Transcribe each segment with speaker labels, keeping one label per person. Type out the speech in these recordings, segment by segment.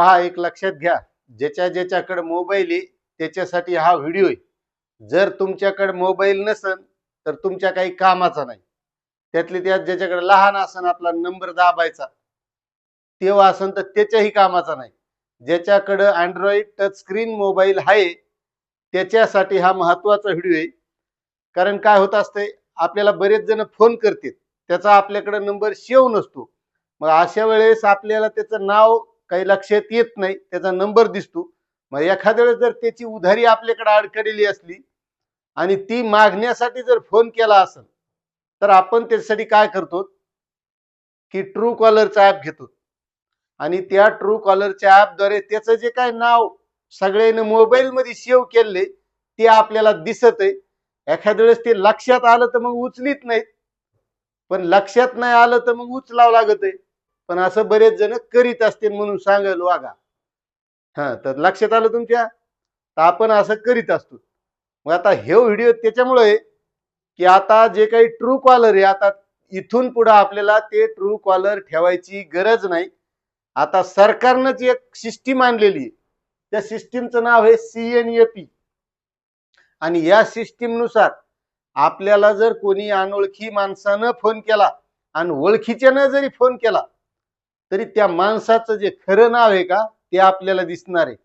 Speaker 1: पहा एक लक्षात घ्या. ज्याच्या ज्याच्याकडे मोबाईल आहे त्याच्यासाठी हा व्हिडिओ आहे. जर तुमच्याकडे मोबाईल नसन तर तुमच्या काही कामाचा नाही. त्यातली त्यात ज्याच्याकडे लहान असन आपला नंबर दाबायचा. तेव्हा असन तर त्याच्याही कामाचा नाही. ज्याच्याकडं अँड्रॉइड टच स्क्रीन मोबाईल आहे त्याच्यासाठी हा महत्त्वाचा व्हिडिओ आहे. कारण काय होत असतंय आपल्याला बरेच जण फोन करतात. त्याचा आपल्याकडे नंबर शेव नसतो. मग अशा वेळेस आपल्याला त्याचं नाव काही लक्षात येत नाही त्याचा नंबर दिसतो. मग एखाद्या वेळेस जर त्याची उधारी आपल्याकडे अडकलेली असली आणि ती मागण्यासाठी जर फोन केला असेल तर आपण त्याच्यासाठी काय करतो? की ट्रू कॉलरचा ऍप घेतो. आणि त्या ट्रू कॉलरच्या ऍपद्वारे त्याचं जे काय नाव सगळ्यांनी मोबाईल मध्ये सेव्ह केले ते आपल्याला दिसत आहे एखाद्या वेळेस ते लक्षात आलं तर मग उचलीत नाहीत. पण लक्षात नाही आलं तर मग उचलावं लागत आहे पण असं बरेच जण करीत असतील म्हणून सांगाल वागा. हा तर लक्षात आलं तुमच्या? तर आपण असं करीत असतो. मग आता हे व्हिडिओ त्याच्यामुळे की आता जे काही ट्रू कॉलर आहे आता इथून पुढे आपल्याला ते ट्रू कॉलर ठेवायची गरज नाही. आता सरकारनंच एक सिस्टीम आणलेली आहे. त्या सिस्टीमचं नाव आहे सी एन ए पी आणि या सिस्टीमनुसार आपल्याला जर कोणी अनोळखी माणसानं फोन केला आणि ओळखीच्यानं जरी फोन केला तरी त्या माणसाचं जे खरं नाव आहे का ते आपल्याला दिसणार आहे.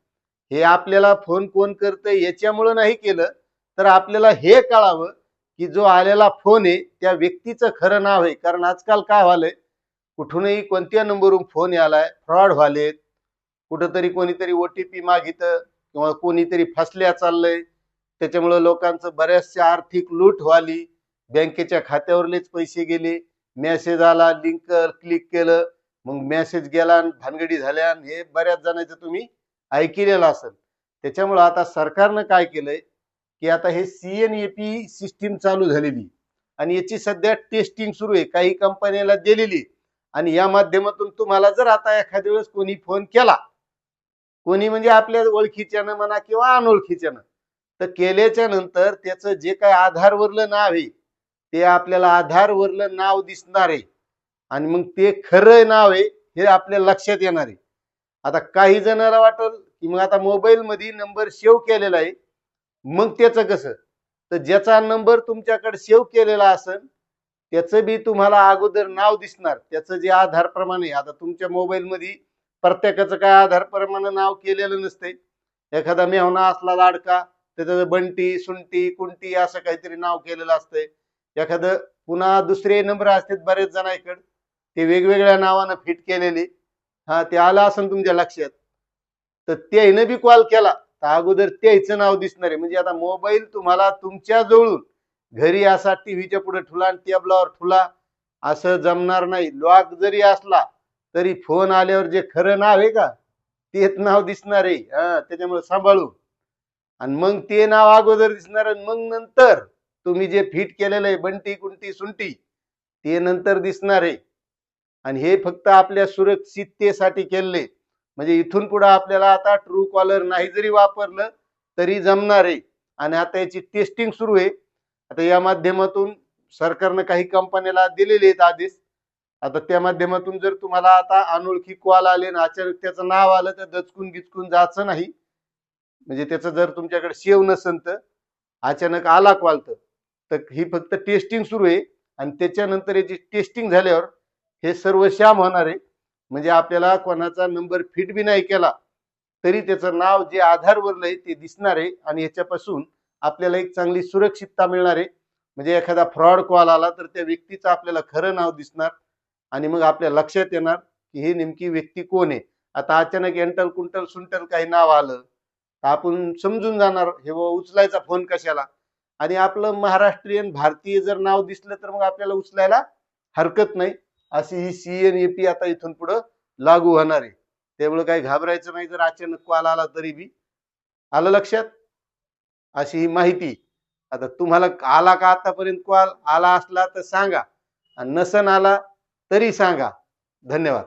Speaker 1: हे आपल्याला फोन कोण करतंय याच्यामुळं नाही केलं तर आपल्याला हे कळावं की जो आलेला फोन आहे त्या व्यक्तीचं खरं नाव आहे. कारण आजकाल काय व्हालंय कुठूनही कोणत्या नंबरवरून फोन यालाय फ्रॉड व्हालेत. कुठंतरी कोणीतरी ओ टी पी मागितं किंवा कोणीतरी फसल्या चाललंय. त्याच्यामुळं लोकांचं बऱ्याचशा आर्थिक लूट व्हाली. बँकेच्या खात्यावरलेच पैसे गेले. मेसेज आला लिंक क्लिक केलं. मग मेसेज गेला आणि भानगडी झाल्या हे बऱ्याच जणांचं तुम्ही ऐकलेलं असेल. त्याच्यामुळं आता सरकारनं काय केलंय की आता हे C N A P system चालू झालेली आणि याची सध्या टेस्टिंग सुरू आहे. काही कंपन्याला दिलेली आणि या माध्यमातून तुम्हाला जर आता एखाद्या वेळेस कोणी फोन केला कोणी म्हणजे आपल्या ओळखीच्यानं म्हणा किंवा अनोळखीच्यानं तर केल्याच्यानंतर त्याचं जे काय आधारवरलं नाव आहे ते आपल्याला आधारवरलं नाव दिसणार आहे. आणि मग ते खरं नाव आहे हे आपल्या लक्षात येणार आहे. आता काही जणाला वाटल की मग आता मोबाईल मध्ये नंबर सेव्ह केलेला आहे मग त्याचं कसं? तर ज्याचा नंबर तुमच्याकडे सेव्ह केलेला असेल त्याचं बी तुम्हाला अगोदर नाव दिसणार. त्याचं जे आधार प्रमाणे आता तुमच्या मोबाईल मध्ये प्रत्येकाचं काय आधार प्रमाणे नाव केलेलं नसतंय. एखादा मेहना असला लाडका त्याचं बंटी सुंटी कुंटी असं काहीतरी नाव केलेलं असतंय. एखादं पुन्हा दुसरे नंबर असतात बरेच जणांकडे. ते वेगवेगळ्या नावानं फिट केलेले. हा ते आलं असेल तुमच्या लक्षात. तर त्यानं बी कॉल केला. तर अगोदर त्याचं नाव दिसणार आहे. म्हणजे आता मोबाईल तुम्हाला तुमच्या जवळून घरी असा टीव्हीच्या पुढे ठुला आणि टेबलावर ठुला असं जमणार नाही. लॉक जरी असला तरी फोन आल्यावर जे खरं नाव आहे का तेच नाव दिसणार आहे. हा त्याच्यामुळे सांभाळू. आणि मग ते नाव अगोदर दिसणार आणि मग नंतर तुम्ही जे फिट केलेलं आहे बंटी कुंटी सुंटी ते नंतर दिसणार आहे. आणि हे फक्त आपल्या सुरक्षिततेसाठी केले. म्हणजे इथून पुढे आपल्याला आता ट्रू कॉलर नाही जरी वापरलं तरी जमणार आहे. आणि आता याची टेस्टिंग सुरू आहे. आता या माध्यमातून सरकारनं काही कंपन्याला दिलेले आहेत आदेश. आता त्या माध्यमातून जर तुम्हाला आता अनोळखी कॉल आले ना अचानक त्याचं नाव आलं तर दचकून गिचकून जायचं नाही. म्हणजे त्याचं जर तुमच्याकडे सेव नसेल तर अचानक आला कॉल तर. तर ही फक्त टेस्टिंग सुरू आहे. आणि त्याच्यानंतर याची टेस्टिंग झाल्यावर हे सर्व श्याम होणार आहे म्हणजे आपल्याला कोणाचा नंबर फिट बी नाही केला तरी त्याचं नाव जे आधारवरलं आहे ते दिसणार आहे आणि ह्याच्यापासून आपल्याला एक चांगली सुरक्षितता मिळणार. आहे म्हणजे एखादा फ्रॉड कॉल आला तर त्या व्यक्तीचं आपल्याला खरं नाव दिसणार आणि मग आपल्या लक्षात येणार की ही नेमकी व्यक्ती कोण आहे. आता अचानक एंटल कुंटल सुंटल काही नाव आलं तर आपण समजून जाणार हे उचलायचा फोन कशाला? आणि आपलं महाराष्ट्रीयन भारतीय जर नाव दिसलं तर मग आपल्याला उचलायला हरकत नाही. अशी ही सीएनएपी आता इथून पुढं लागू होणार आहे. त्यामुळे काही घाबरायचं नाही जर अचानक कॉल आला तरी बी. आलं लक्षात? अशी ही माहिती. आता तुम्हाला आला का आतापर्यंत कॉल? आला असला तर सांगा. आणि नसन आला तरी सांगा. धन्यवाद.